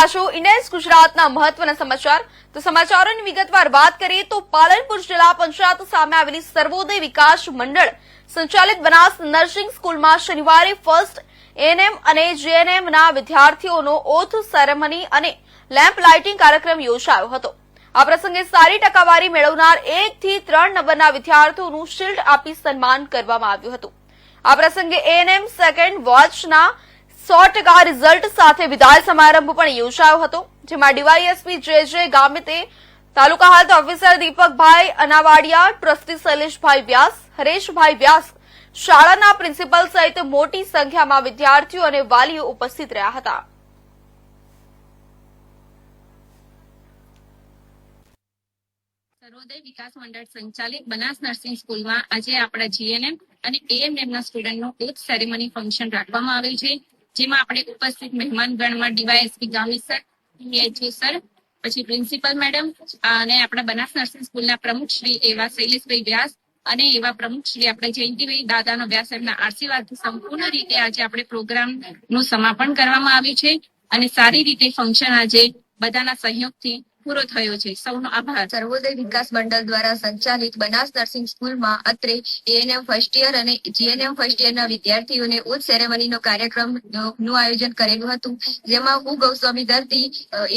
રહ્યા છો ગુજરાતના મહત્વના સમાચાર. તો સમાચારોની વિગતવાર વાત કરીએ તો પાલનપુર જિલ્લા પંચાયત સામે આવેલી સર્વોદય વિકાસ મંડળ સંચાલિત બનાસ નર્સિંગ સ્કૂલમાં શનિવારે ફર્સ્ટ એએનએમ અને જેએનએમના વિદ્યાર્થીઓનો ઓથ સેરેમની અને લેમ્પ લાઇટિંગ કાર્યક્રમ યોજાયો હતો. આ પ્રસંગે સારી ટકાવારી મેળવનાર એક થી ત્રણ નંબરના વિદ્યાર્થીઓનું શિલ્ડ આપી સન્માન કરવામાં આવ્યું હતું. આ પ્રસંગે એએનએમ સેકન્ડ વોચના સો ટકા રિઝલ્ટ સાથે વિદાય સમારંભ પણ યોજાયો હતો, જેમાં DYSP J J ગામિતે, taluka health officer Deepakbhai Anavadiya trustee Shaileshbhai Vyas, Hareshbhai Vyas, શાળાના પ્રિન્સિપલ સહિત મોટી સંખ્યામાં વિદ્યાર્થીઓ અને વાલીઓ ઉપસ્થિત રહ્યા હતા. સર્વોદય વિકાસ મંડળ સંચાલિત બનાસ નર્સિંગ સ્કૂલમાં આજે આપણા જીએનએમ અને એએમએમ સ્ટુડન્ટનો ઓથ સેરેમની ફંક્શન રાખવામાં આવ્યું છે. જેમાં આપણે ઉપસ્થિત મહેમાનગણમાં DYSP Gami sir, PHO sir, પછી પ્રિન્સિપલ મેડમ, અને આપણા બનાસ નર્સિંગ સ્કૂલના પ્રમુખ શ્રી એવા શૈલેષભાઈ વ્યાસ અને એવા પ્રમુખ શ્રી આપણે જયંતિભાઈ દાદાનો વ્યાસ એમના આશીર્વાદથી સંપૂર્ણ રીતે આજે આપણે પ્રોગ્રામનું સમાપન કરવામાં આવ્યું છે. અને સારી રીતે ફંક્શન આજે બધાના સહયોગથી પૂરો થયો છે. સૌનો આભાર. સર્વોદય વિકાસ મંડળ દ્વારા સંચાલિત બનાસ નર્સિંગ સ્કૂલમાં અત્રે એએનએમ ફર્સ્ટ યર અને જીએનએમ ફર્સ્ટ યરના વિદ્યાર્થીઓને ઉચ્ચ સેરેમનીનો કાર્યક્રમનું આયોજન કરેલું હતું. જેમાં હું ગૌસ્વામી દર્દી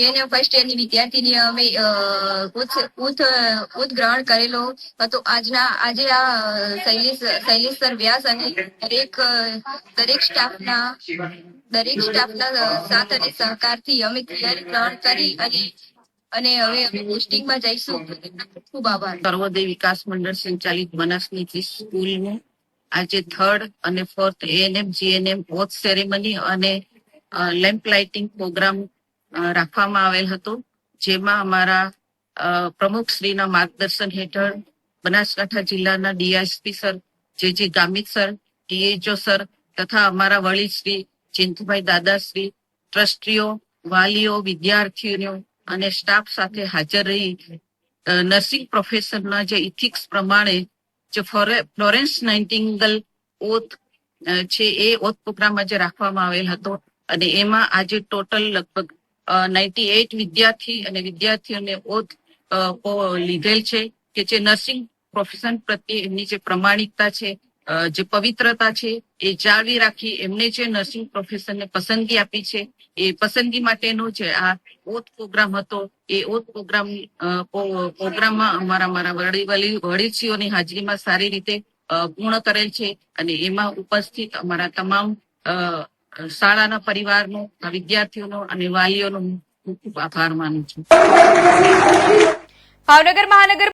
એએનએમ ફર્સ્ટ યરની વિદ્યાર્થીની અમે ઉચ્ચ ઉચ્ચ ગ્રહણ કરેલો હતો. આજના, આજે આ શૈલેષ શૈલેષ સર વ્યાસ અને દરેક દરેક સ્ટાફના દરેક સ્ટાફના સાથ અને સહકારથી અમે તૈયારી ગ્રહણ કરી અને અને હવે પોસ્ટિંગમાં જઈશું. ખૂબ આભાર. સર્વોદય વિકાસ મંડળ સંચાલિત બનાસની સ્કૂલનું આજે થર્ડ અને fourth ANM GNM oath ceremony અને લેમ્પ લાઇટિંગ પ્રોગ્રામ રાખવામાં આવેલ હતો. જેમાં અમારા પ્રમુખ શ્રીના માર્ગદર્શન હેઠળ બનાસકાંઠા જિલ્લાના ડીએસપી સર, જે જે ગામિત સર, ડીએચઓ સર તથા અમારા વળી શ્રી ચિંતુભાઈ દાદાશ્રી ટ્રસ્ટીઓ, વાલીઓ, વિદ્યાર્થીઓ અને સ્ટાફ સાથે હાજર રહી નર્સિંગ પ્રોફેસરના જે ઇથિક્સ પ્રમાણે જે ફ્લોરેન્સ નાઇન્ટિંગલ ઓથ છે, એ ઓથ પ્રોગ્રામ જે રાખવામાં આવેલ હતો. અને એમાં આજે ટોટલ લગભગ નાઇન્ટી એટ વિદ્યાર્થી અને વિદ્યાર્થીઓને ઓથ લીધેલ છે કે જે નર્સિંગ પ્રોફેશન પ્રત્યે એમની જે પ્રમાણિકતા છે જે પવિત્રતા છે, એ જાળવી રાખી એમને જે નર્સિંગ પ્રોફેશનને પસંદગી આપી છે, એ પસંદગી માટેનો જે આ ઓથ પ્રોગ્રામ હતો, એ ઓથ પ્રોગ્રામ પ્રોગ્રામમાં અમારા મારા વડી હાજરીમાં સારી રીતે પૂર્ણ કરેલ છે અને એમાં ઉપસ્થિત અમારા તમામ શાળાના પરિવારનો, વિદ્યાર્થીઓનો અને વાલીઓનો ખૂબ ખૂબ આભાર માનું છું. ભાવનગર મહાનગર